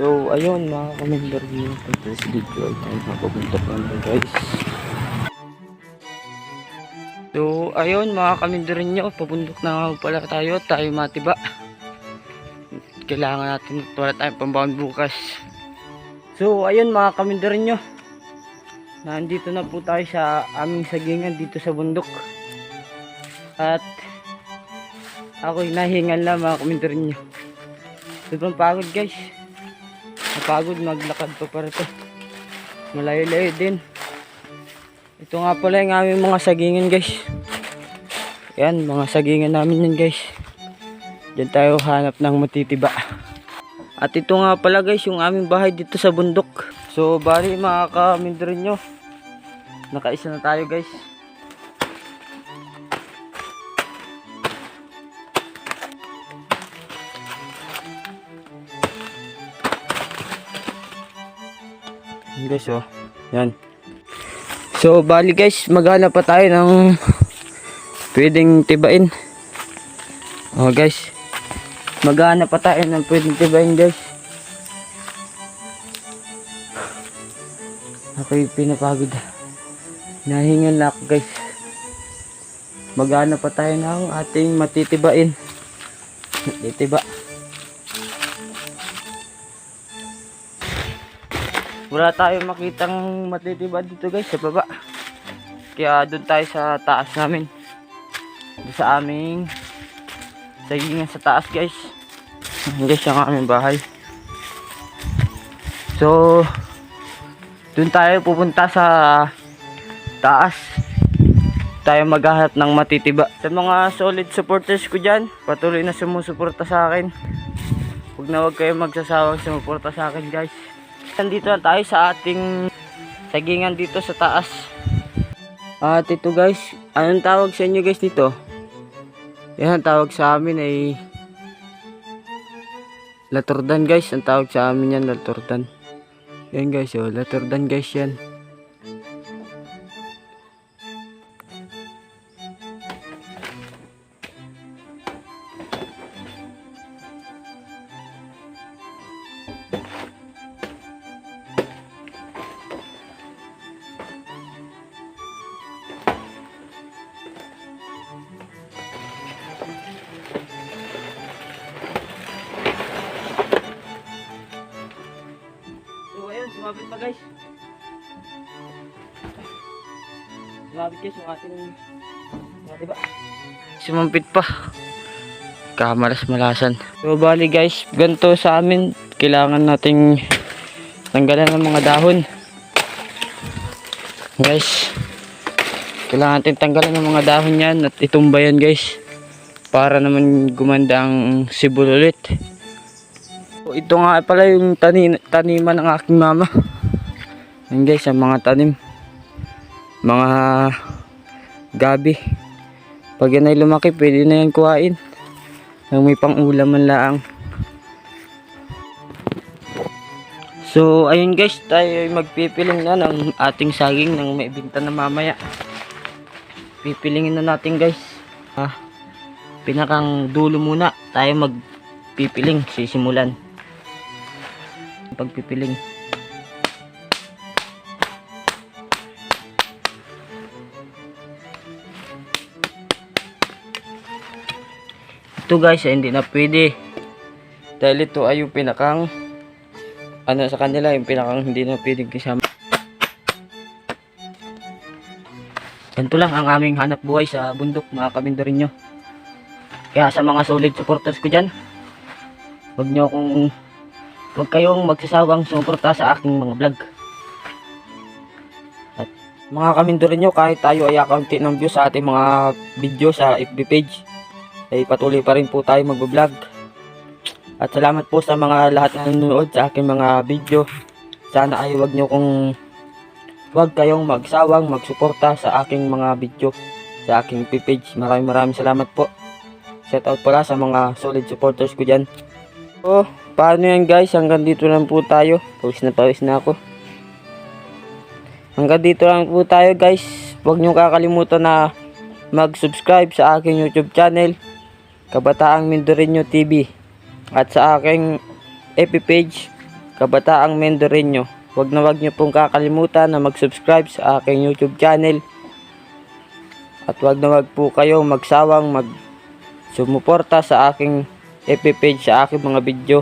So, ayun mga kamember nyo. Punta sa video ay tayo mapapunta pa naman guys. So, ayun mga kamember nyo. Pabundok na nga pala tayo. Tayo matiba. Kailangan natin wala tayong pambaon bukas. So, ayun mga kamember nyo. Nandito na po tayo sa aming sagingan dito sa bundok. At ako'y nahingal na mga kamember nyo. Sobrang pagod guys. Napagod maglakad pa para to. Malayo-layo din. Ito nga pala yung aming mga sagingan guys. Yan, mga sagingan namin yan guys. Diyan tayo hanap ng matitiba. At ito nga pala guys, yung aming bahay dito sa bundok. So, bali mga kamindro nyo. Nakaisa na tayo guys. Yan guys oh. Yan. So bali guys, maghanap pa tayo ng pwedeng tibain. Oh guys. Maghanap pa tayo ng pwedeng tibain guys. Ako'y pinapagod. Nahingal na ako guys. Maghanap pa tayo ng ating matitibain. Matitiba. Wala tayong makitang matitiba dito guys sa baba. Kaya doon tayo sa taas namin. Doon sa aming sagingan sa taas guys. Guys yung aming bahay. So doon tayo pupunta sa taas. Tayo maghahanap ng matitiba. Sa mga solid supporters ko dyan patuloy na sumusuporta sa akin. Huwag na huwag kayo magsasawang sumuporta sa akin guys Nandito na tayo sa ating sagingan dito sa taas. At ito guys, anong tawag sa inyo guys dito? Yan ang tawag sa amin ay Laturdan guys, ang tawag sa amin yan Laturdan. Yan guys, oh, Laturdan guys yan. Sumabit pa guys. Sumabit guys yung ating mga diba? Sumampit pa. Kamalas malasan. So bali guys, ganito sa amin. Kailangan nating tanggalan ng mga dahon. Guys, kailangan natin tanggalan ng mga dahon yan at itumba yan guys. Para naman gumanda ang sibol ulit. So, ito nga pala yung tani taniman ng aking mama. Yan guys, ang mga tanim. Mga gabi. Pag yan ay lumaki, pwede na yan kuhain. Nang may pang ulam man laang. So, ayun guys, tayo ay magpipiling na ng ating saging ng may binta na mamaya. Pipilingin na natin guys. Ah, pinakang dulo muna tayo magpipiling, sisimulan pagpipiling. Ito guys, hindi na pwede. Dahil ito ay yung pinakang ano sa kanila, yung pinakang hindi na pwedeng kasama. Ganito lang ang aming hanap buhay sa bundok, mga kabindarin nyo. Kaya sa mga solid supporters ko dyan, huwag nyo akong Huwag kayong magsasawang sumuporta sa aking mga vlog. At mga kamindorin nyo, kahit tayo ay akaunti ng views sa ating mga video sa FB page, ay patuloy pa rin po tayo mag-vlog. At salamat po sa mga lahat na nanonood sa aking mga video. Sana ay huwag nyo kong huwag kayong magsawang magsuporta sa aking mga video sa aking page. Maraming maraming salamat po. Shout out pala sa mga solid supporters ko dyan. So, paano yan guys? Hanggang dito lang po tayo. Pawis na pawis na ako. Hanggang dito lang po tayo guys. Huwag nyo kakalimutan na mag-subscribe sa aking YouTube channel. Kabataang Mindoreño TV. At sa aking FB page. kabataang Mendoreño. Huwag na huwag niyo pong kakalimutan na mag-subscribe sa aking YouTube channel. At huwag na huwag po kayong magsawang mag sumuporta sa aking FB page sa aking mga video.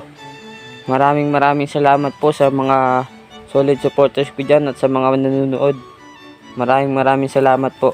Maraming maraming salamat po sa mga solid supporters ko dyan at sa mga nanonood. Maraming maraming salamat po.